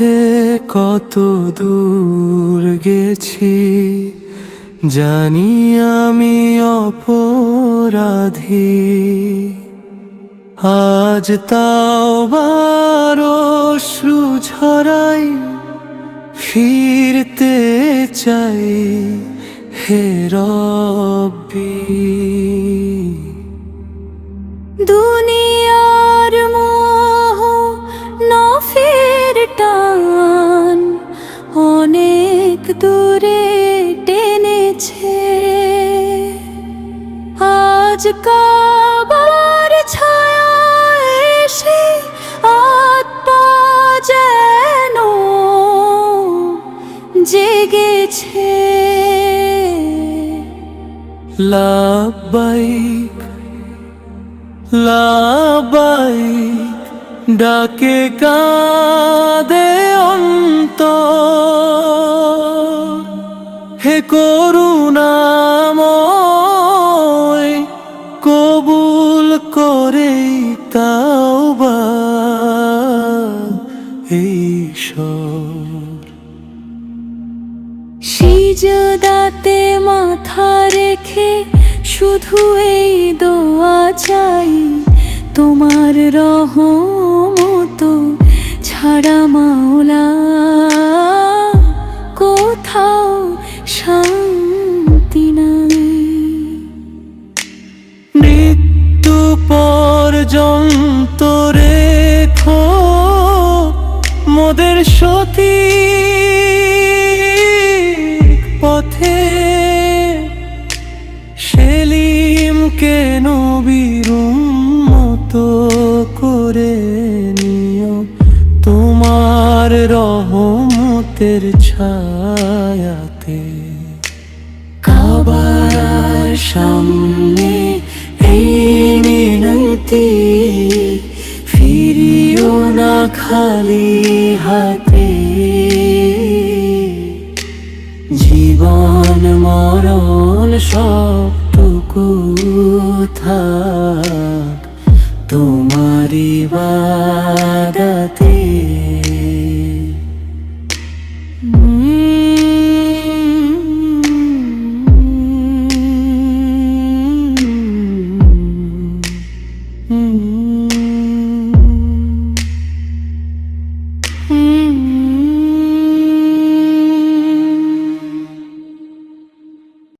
পথে কত দূর গেছি, জানি আমি অপরাধী। আজ তাও বারো শ্রু ঝরাই, ফিরতে চাই হে রব্বি। কাবার ছায়া এসে আত্মা যেন জেগেছে। লাবাইক লাবাইক ডাকে কাঁদে অন্ত ঈশ্বর। সিজদাতে মাথা রেখে শুধু এই দোয়া চাই তোমার রহমত ছাড়া মাওলা কোথাও শান্তি নাই। মৃত্যু পর্যন্ত মোদের সতী পথে সেলিমকে নবীর মতো করে নিও? তোমার রহমতের ছায়াতে কাবার সামনে এই মিনতি খালি হাতে জীবন মরণ সবটুকু থাক তোমারি বাদাতে Mm-hmm.